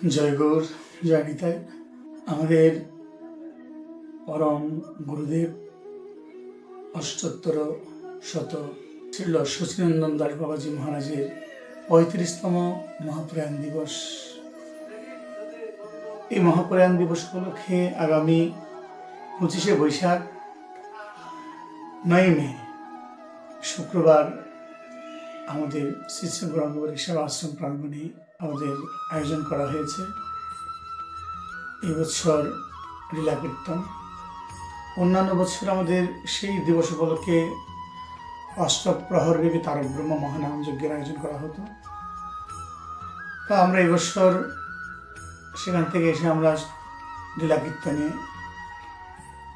জয় গৌর, জয় নিতাই। আমাদের পরম গুরুদেব অষ্টোত্তর শত শ্রীল সচিনন্দন দাস বাবাজি মহারাজের পঁয়ত্রিশতম মহাপ্রয়াণ দিবস। এই মহাপ্রয়াণ দিবস উপলক্ষে আগামী পঁচিশে বৈশাখ নয় মে, শুক্রবার আমাদের শ্রী ব্রহ্মবাড়ি সেবা আশ্রম প্রাঙ্গণে আমাদের আয়োজন করা হয়েছে। এবছর লীলা কীর্তন। অন্যান্য বছর আমাদের সেই দিবস উপলক্ষে অষ্টপ্রহরব্যাপী তারক ব্রহ্ম মহানাম যজ্ঞের আয়োজন করা হতো। তা আমরা এবছর সেখান থেকে এসে আমরা লীলা কীর্তনে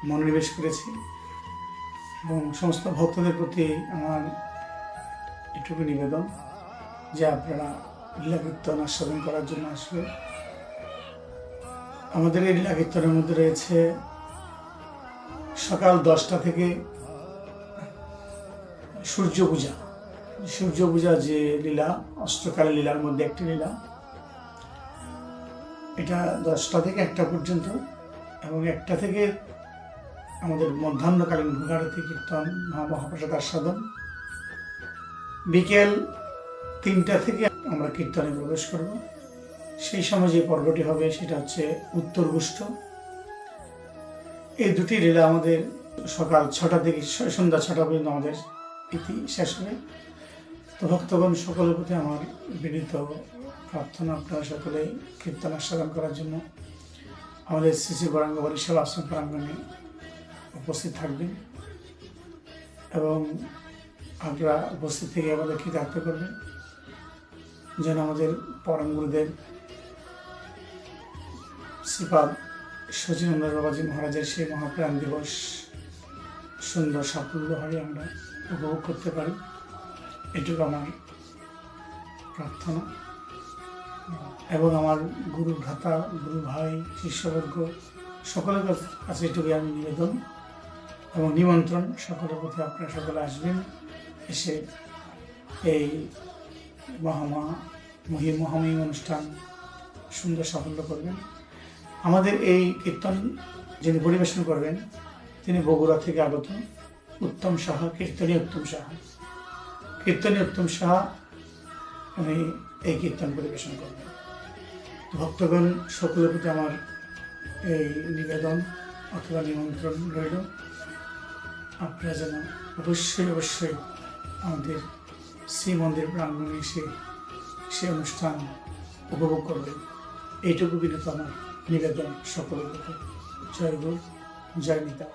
মনোনিবেশ করেছি এবং সমস্ত ভক্তদের প্রতি আমার এটুকু নিবেদন যে আপনারা লীলা কীর্তন আস্বাদন করার জন্য আসবে। আমাদের এই লীলা কীর্তনের মধ্যে রয়েছে সকাল দশটা থেকে সূর্য পূজা। সূর্য পূজা যে লীলা, অষ্টকালী লীলার মধ্যে একটি লীলা। এটা দশটা থেকে একটা পর্যন্ত এবং একটা থেকে আমাদের মধ্যাহ্নকালীন ভোগারতি কীর্তন মহা মহাপ্রসাদ আস্বাদন। বিকেল তিনটা থেকে আমরা কীর্তনে প্রবেশ করব। সেই সময় যে পর্বটি হবে সেটা হচ্ছে উত্তর গুষ্ঠ। এই দুটি লীলা আমাদের সকাল ছটা থেকে সন্ধ্যা ছটা পর্যন্ত আমাদের ইতি শেষ হবে। তো ভক্তগণ, সকলের প্রতি আমার বিনীত প্রার্থনা, আপনারা সকলে কীর্তন আস্বাদন করার জন্য আমাদের শ্রী গৌরাঙ্গবাড়ি সেবা আশ্রম প্রাঙ্গণে উপস্থিত থাকবেন এবং আপনারা উপস্থিত থেকে আমাদের কৃতার্থ করবেন? যেন আমাদের পরম গুরুদেব শ্রীপাদ সচিনন্দ বাবাজি মহারাজের সেই মহাপ্রাণ দিবস সুন্দর সাফল্যভাবে আমরা উপভোগ করতে পারি। এটুকু আমার প্রার্থনা। এবং আমার গুরু ভ্রাতা, গুরু ভাই, শিষ্যবর্গ সকলের কাছ- এটুকুই আমি নিবেদন এবং নিমন্ত্রণ সকলের প্রতি আপনারা সকলে আসবেন, এসে এই মহামা মহি মহাময়ী অনুষ্ঠান সুন্দর সাফল্য করবেন। আমাদের এই কীর্তন যিনি পরিবেশন করবেন, তিনি বগুড়া থেকে আগত উত্তম সাহা, কীর্তনী উত্তম সাহা। কীর্তনী উত্তম সাহা উনি এই কীর্তন পরিবেশন করবেন। ভক্তগণ, সকলের প্রতি আমার এই নিবেদন অথবা নিমন্ত্রণ রইল। আপনারা যেন অবশ্যই অবশ্যই আমাদের শ্রী মন্দির প্রাঙ্গণে এসে সে অনুষ্ঠান উপভোগ করবেন এইটুকু বিনোদন নিবেদন সকলের জয় গুরু, জয় নিতা